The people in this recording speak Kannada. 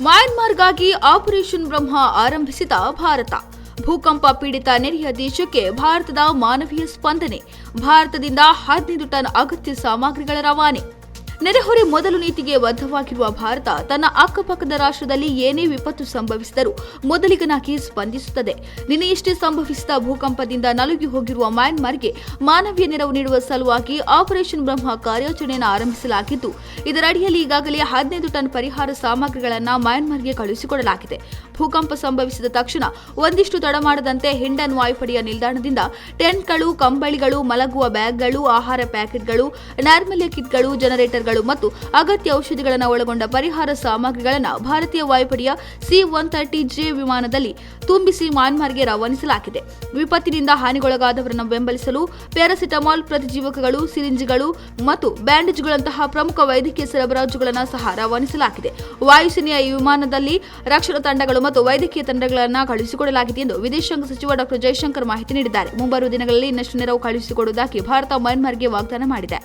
ಮಯನ್ಮಾರ್ಗಾಗಿ ಆಪರೇಷನ್ ಬ್ರಹ್ಮ ಆರಂಭಿಸಿದ ಭಾರತ. ಭೂಕಂಪ ಪೀಡಿತ ನೆರೆಯ ದೇಶಕ್ಕೆ ಭಾರತದ ಮಾನವೀಯ ಸ್ಪಂದನೆ. ಭಾರತದಿಂದ ಹದಿನೈದು ಟನ್ ಅಗತ್ಯ ಸಾಮಗ್ರಿಗಳ ರವಾನೆ. ನೆರೆಹೊರೆ ಮೊದಲು ನೀತಿಗೆ ಬದ್ಧವಾಗಿರುವ ಭಾರತ ತನ್ನ ಅಕ್ಕಪಕ್ಕದ ರಾಷ್ಟ್ರದಲ್ಲಿ ಏನೇ ವಿಪತ್ತು ಸಂಭವಿಸಿದರೂ ಮೊದಲಿಗನಾಗಿ ಸ್ಪಂದಿಸುತ್ತದೆ. ನಿನ್ನೆಯಷ್ಟೇ ಸಂಭವಿಸಿದ ಭೂಕಂಪದಿಂದ ನಲುಗಿ ಹೋಗಿರುವ ಮ್ಯಾನ್ಮಾರ್ಗೆ ಮಾನವೀಯ ನೆರವು ನೀಡುವ ಸಲುವಾಗಿ ಆಪರೇಷನ್ ಬ್ರಹ್ಮ ಕಾರ್ಯಾಚರಣೆಯನ್ನು ಆರಂಭಿಸಲಾಗಿದ್ದು ಇದರಡಿಯಲ್ಲಿ ಈಗಾಗಲೇ ಹದಿನೈದು ಟನ್ ಪರಿಹಾರ ಸಾಮಗ್ರಿಗಳನ್ನು ಮ್ಯಾನ್ಮಾರ್ಗೆ ಕಳುಹಿಸಿಕೊಡಲಾಗಿದೆ. ಭೂಕಂಪ ಸಂಭವಿಸಿದ ತಕ್ಷಣ ಒಂದಿಷ್ಟು ತಡ ಮಾಡದಂತೆ ಹಿಂಡನ್ ವಾಯುಪಡೆಯ ನಿಲ್ದಾಣದಿಂದ ಟೆಂಟ್ಗಳು, ಕಂಬಳಿಗಳು, ಮಲಗುವ ಬ್ಯಾಗ್ಗಳು, ಆಹಾರ ಪ್ಯಾಕೆಟ್ಗಳು, ನಾರ್ಮಲ್ಯ ಕಿಟ್ಗಳು ಜನರೇಟರ್ಗಳು ಮತ್ತು ಅಗತ್ಯ ಔಷಧಿಗಳನ್ನು ಒಳಗೊಂಡ ಪರಿಹಾರ ಸಾಮಗ್ರಿಗಳನ್ನು ಭಾರತೀಯ ವಾಯುಪಡೆಯ ಸಿ ಒನ್ ತರ್ಟಿ ಜೆ ವಿಮಾನದಲ್ಲಿ ತುಂಬಿಸಿ ಮ್ಯಾನ್ಮಾರ್ಗೆ ರವಾನಿಸಲಾಗಿದೆ. ವಿಪತ್ತಿನಿಂದ ಹಾನಿಗೊಳಗಾದವರನ್ನು ಬೆಂಬಲಿಸಲು ಪ್ಯಾರಾಸಿಟಮಾಲ್ ಪ್ರತಿಜೀವಕಗಳು, ಸಿರಿಂಜ್ಗಳು ಮತ್ತು ಬ್ಯಾಂಡೇಜ್ಗಳಂತಹ ಪ್ರಮುಖ ವೈದ್ಯಕೀಯ ಸರಬರಾಜುಗಳನ್ನು ಸಹ ರವಾನಿಸಲಾಗಿದೆ. ವಾಯುಸೇನೆಯ ಈ ವಿಮಾನದಲ್ಲಿ ರಕ್ಷಣಾ ತಂಡಗಳು ಮತ್ತು ವೈದ್ಯಕೀಯ ತಂಡಗಳನ್ನು ಕಳುಹಿಸಿಕೊಡಲಾಗಿದೆ ಎಂದು ವಿದೇಶಾಂಗ ಸಚಿವ ಡಾ ಜೈಶಂಕರ್ ಮಾಹಿತಿ ನೀಡಿದ್ದಾರೆ. ಮುಂಬರುವ ದಿನಗಳಲ್ಲಿ ಇನ್ನಷ್ಟು ನೆರವು ಕಳುಹಿಸಿಕೊಡುವುದಾಗಿ ಭಾರತ ಮ್ಯಾನ್ಮಾರ್ಗೆ ವಾಗ್ದಾನ ಮಾಡಿದೆ.